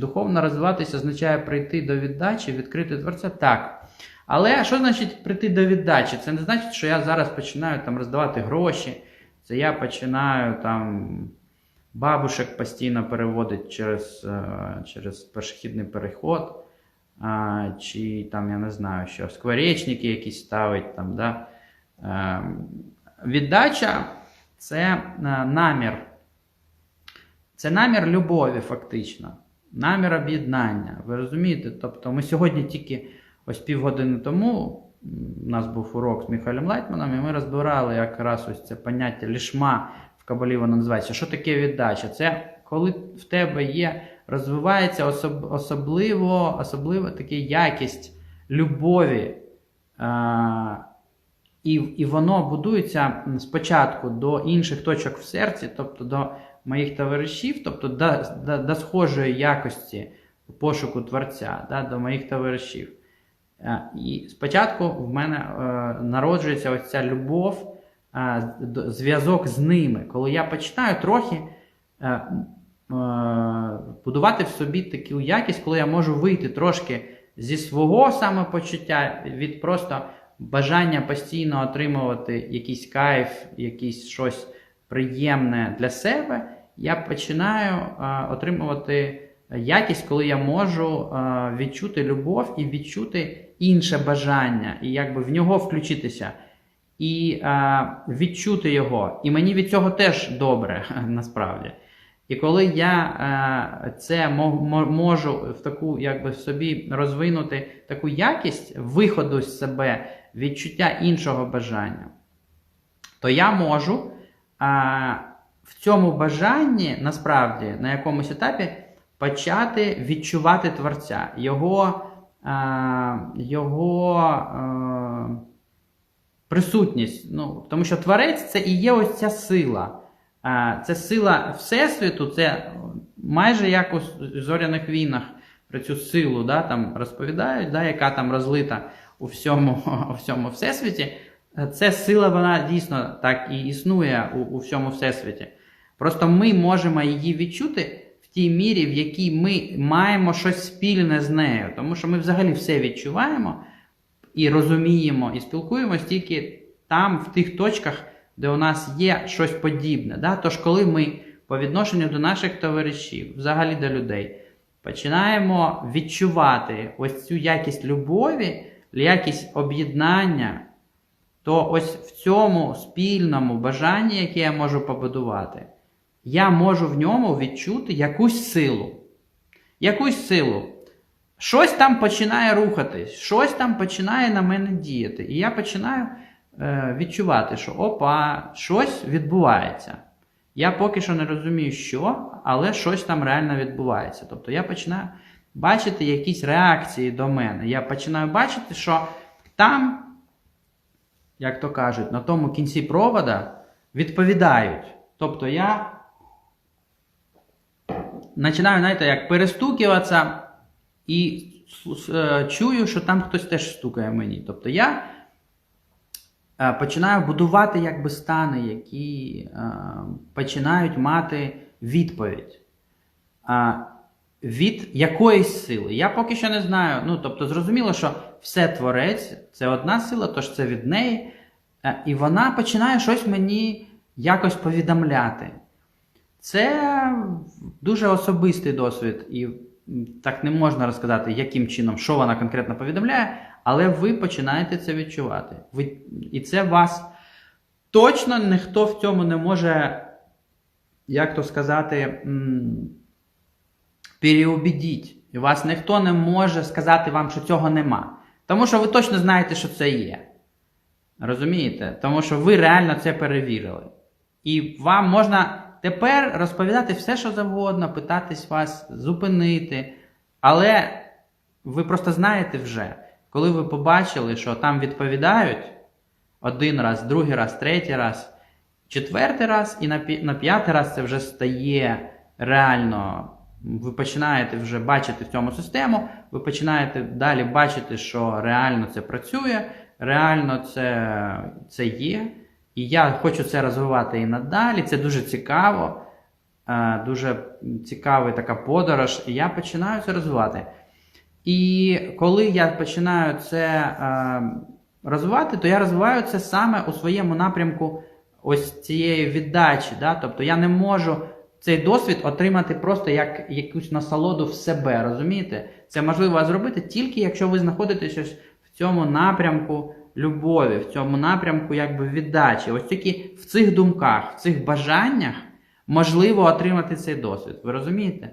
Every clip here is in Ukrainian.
духовно розвиватися означає прийти до віддачі, відкрити Творця? Так. Але що значить прийти до віддачі? Це не значить, що я зараз починаю там роздавати гроші, це я починаю там бабушек постійно переводити через, е, через пішохідний переход, чи там, я не знаю, що скворечники якісь ставить там, да. Е, Віддача це е, намір. Це намір любові, фактично, намір об'єднання. Ви розумієте? Тобто ми сьогодні тільки ось півгодини тому у нас був урок з Михайлом Лайтманом, і ми розбирали якраз ось це поняття лішма в Кабалі воно називається. Що таке віддача? Це коли в тебе є, розвивається особ, особливо, особливо така якість любові. А, і, і воно будується спочатку до інших точок в серці, тобто до моїх товаришів, тобто до, до, до схожої якості пошуку творця, да, до моїх товаришів. Е, І спочатку в мене е, народжується ось ця любов, е, зв'язок з ними, коли я починаю трохи будувати в собі таку якість, коли я можу вийти трошки зі свого самопочуття, від просто бажання постійно отримувати якийсь кайф, якийсь щось приємне для себе, я починаю отримувати якість, коли я можу відчути любов і відчути інше бажання, і якби в нього включитися. І е, відчути його. І мені від цього теж добре, насправді. І коли я е, це мо- мо- можу в таку, якби собі розвинути таку якість виходу з себе, відчуття іншого бажання, то я можу а, в цьому бажанні, насправді, на якомусь етапі почати відчувати Творця, його, а, його а, присутність. Ну, тому що Творець це і є ось ця сила. А, це сила Всесвіту, це майже як у зоряних війнах про цю силу да, там розповідають, да, яка там розлита у всьому, у всьому всесвіті. Це сила, вона дійсно так і існує у, у всьому всесвіті. Просто ми можемо її відчути в тій мірі, в якій ми маємо щось спільне з нею. Тому що ми взагалі все відчуваємо і розуміємо, і спілкуємось тільки там, в тих точках, де у нас є щось подібне. Да? Тож, коли ми по відношенню до наших товаришів, взагалі до людей, починаємо відчувати ось цю якість любові, якість об'єднання, то ось в цьому спільному бажанні, яке я можу побудувати, я можу в ньому відчути якусь силу. Якусь силу. Щось там починає рухатись, щось там починає на мене діяти. І я починаю е, відчувати, що опа, щось відбувається. Я поки що не розумію, що, але щось там реально відбувається. Тобто я починаю бачити якісь реакції до мене. Я починаю бачити, що там, як то кажуть, на тому кінці провода відповідають. Тобто я починаю, знаєте, як перестукуватися і е, чую, що там хтось теж стукає мені. Тобто я е, починаю будувати якби стани, які е, починають мати відповідь. Від якоїсь сили. Я поки що не знаю. Ну, тобто, зрозуміло, що все творець це одна сила, тож це від неї. Е, І вона починає щось мені якось повідомляти. Це дуже особистий досвід, і так не можна розказати, яким чином, що вона конкретно повідомляє, але ви починаєте це відчувати. Ви, і це вас точно ніхто в цьому не може, як то сказати, м, переубедіть. І вас ніхто не може сказати вам, що цього нема. Тому що ви точно знаєте, що це є. Розумієте? Тому що ви реально це перевірили. І вам можна тепер розповідати все, що завгодно, питатись вас зупинити. Але ви просто знаєте вже, коли ви побачили, що там відповідають один раз, другий раз, третій раз, четвертий раз, і на п'ятий раз це вже стає реально. Ви починаєте вже бачити в цьому систему, ви починаєте далі бачити, що реально це працює, реально це, це є. І я хочу це розвивати і надалі. Це дуже цікаво. е, дуже цікава така подорож, і я починаю це розвивати. І коли я починаю це е, розвивати, то я розвиваю це саме у своєму напрямку ось цієї віддачі. Да? Тобто я не можу цей досвід отримати просто як якусь насолоду в себе. Розумієте? Це можливо зробити тільки якщо ви знаходитесь ось в цьому напрямку любові, в цьому напрямку якби віддачі. Ось тільки в цих думках, в цих бажаннях можливо отримати цей досвід. Ви розумієте?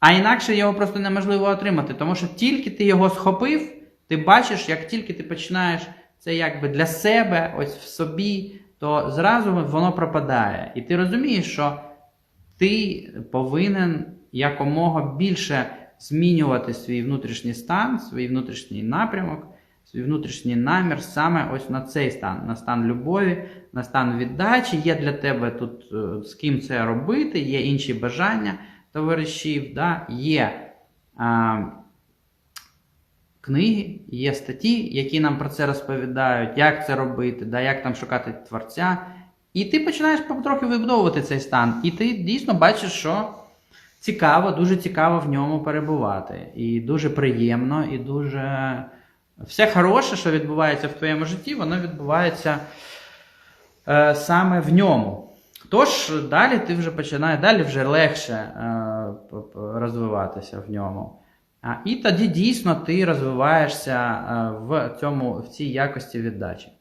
А інакше його просто неможливо отримати, тому що тільки ти його схопив, ти бачиш, як тільки ти починаєш це якби для себе, ось в собі, то зразу воно пропадає. І ти розумієш, що ти повинен якомога більше змінювати свій внутрішній стан, свій внутрішній напрямок, свій внутрішній намір саме ось на цей стан, на стан любові, на стан віддачі. Є для тебе тут е, з ким це робити, є інші бажання товаришів, да? є а, книги, є статті, які нам про це розповідають, як це робити, да? як там шукати творця. І ти починаєш потрохи вибудовувати цей стан. І ти дійсно бачиш, що цікаво, дуже цікаво в ньому перебувати. І дуже приємно, і дуже все хороше, що відбувається в твоєму житті, воно відбувається е, саме в ньому. Тож далі ти вже починаєш, далі вже легше е, розвиватися в ньому. А, і тоді дійсно ти розвиваєшся е, в, цьому, в цій якості віддачі.